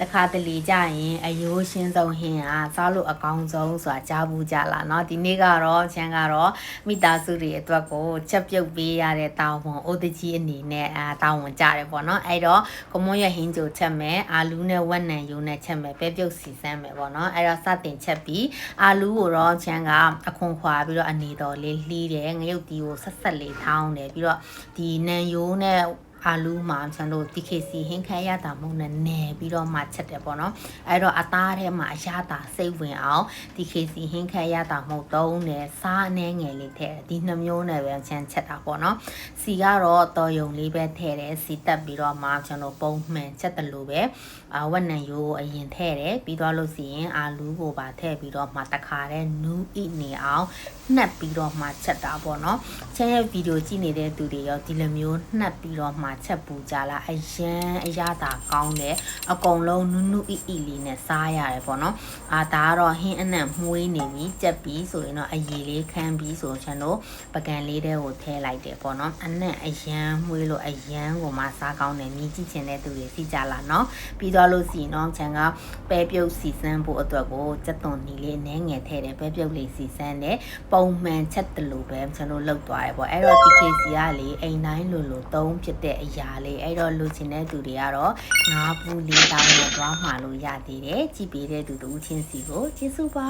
တခါတလေကြရင်အယိုးရှင်းဆုံးဟင်းอ่ะစားလို့အကောင်းဆုံးဆိုတာကြားဘူးကြလားเนาะဒီနေ့ကတော့ချမ်းကတော့မိသားစုတွေအတွက်ကိုချက်ပြုတ်ပေးရတဲ့တာဝန်အိုတကြီးအနေနဲ့အာတာဝန်ကြတယ်ပေါ့เนาะအဲ့တော့ကမွန်ရဟင်းကြိုချက်မယ်အာလူနဲ့ဝက်နံယိုးနဲ့ချက်မယ်ပဲပြုတ်စီစမ်းမယ်ပေါ့เนาะအဲ့တော့စတင်ချက်ပြီးအာလူကိုတော့ချမ်းကအခွန်ခွာပြီးတော့အနေတော်လေးလှီးတယ်ငရုတ်တီကိုဆက်ဆက်လေးထောင်းတယ်ပြီးတော့ဒီနံယိုးနဲ့ အာလူမှာကျွန်တော်တို့ TKC ဟင်းခဲရတာမဟုတ်နဲ့နယ်ပြီးတော့မှချက်တယ်ပေါ့နော်အဲ့တော့အသားထဲမှာအရတာစိတ်ဝင်အောင် TKC ဟင်းခဲရတာမဟုတ်သုံးတယ်စားအနှဲငယ်လေးထည့်တယ်ဒီနှမျိုးနဲ့ပဲချမ်းချက်တာပေါ့နော်စီကတော့တော်ယုံလေးပဲထည့်တယ်စီတက်ပြီးတော့မှကျွန်တော်ပုံမှန်ချက်တယ်လို့ပဲအာဝက်နံရိုးကိုအရင်ထည့်တယ်ပြီးတော့လို့စီရင်အာလူကိုပါထည့်ပြီးတော့မှတခါတည်းနူးဣနေအောင် နှက်ပြီးတော့မှချက်တာပေါ့နော်ချမ်းရဲ့ဗီဒီယိုကြည့်နေတဲ့သူတွေရောဒီလိုမျိုးနှက်ပြီးတော့မှချက်ပူကြလားအရန်အရသာကောင်းတယ်အကုန်လုံးနူးနူးဣဣလေးနဲ့စားရတယ်ပေါ့နော်အာဒါကတော့ဟင်းအနံ့မှုေးနေပြီကြက်ပြီးဆိုရင်တော့အရည်လေးခမ်းပြီးဆိုကျွန်တော်ပကံလေးတဲကိုထည့်လိုက်တယ်ပေါ့နော်အနံ့အရန်မှုေးလို့အရန်ကိုမှစားကောင်းတယ်မြည်ကြည့်ချင်တဲ့သူတွေသိကြလားနော်ပြီးတော့လို့စီနော်ချန်ကပဲပြုတ်စီစမ်းဖို့အတွက်ကိုစက်သွန်နီလေးနည်းငယ်ထည့်တယ်ပဲပြုတ်လေးစီစမ်းတယ်ပုံမှန်ချက်တလို့ပဲကျွန်တော်လောက်သွားတယ်ပေါ့အဲ့တော့ TKC ကလေအိမ်တိုင်းလိုလိုသုံးဖြစ်တဲ့အရာလေးအဲ့တော့လူချင်တဲ့သူတွေကတော့ငါးဘူးလေးတောင်းနဲ့သွားမှာလို့ရသေးတယ်ကြည့်ပေးတဲ့သူတူချင်းစီကိုကျေးဇူးပါ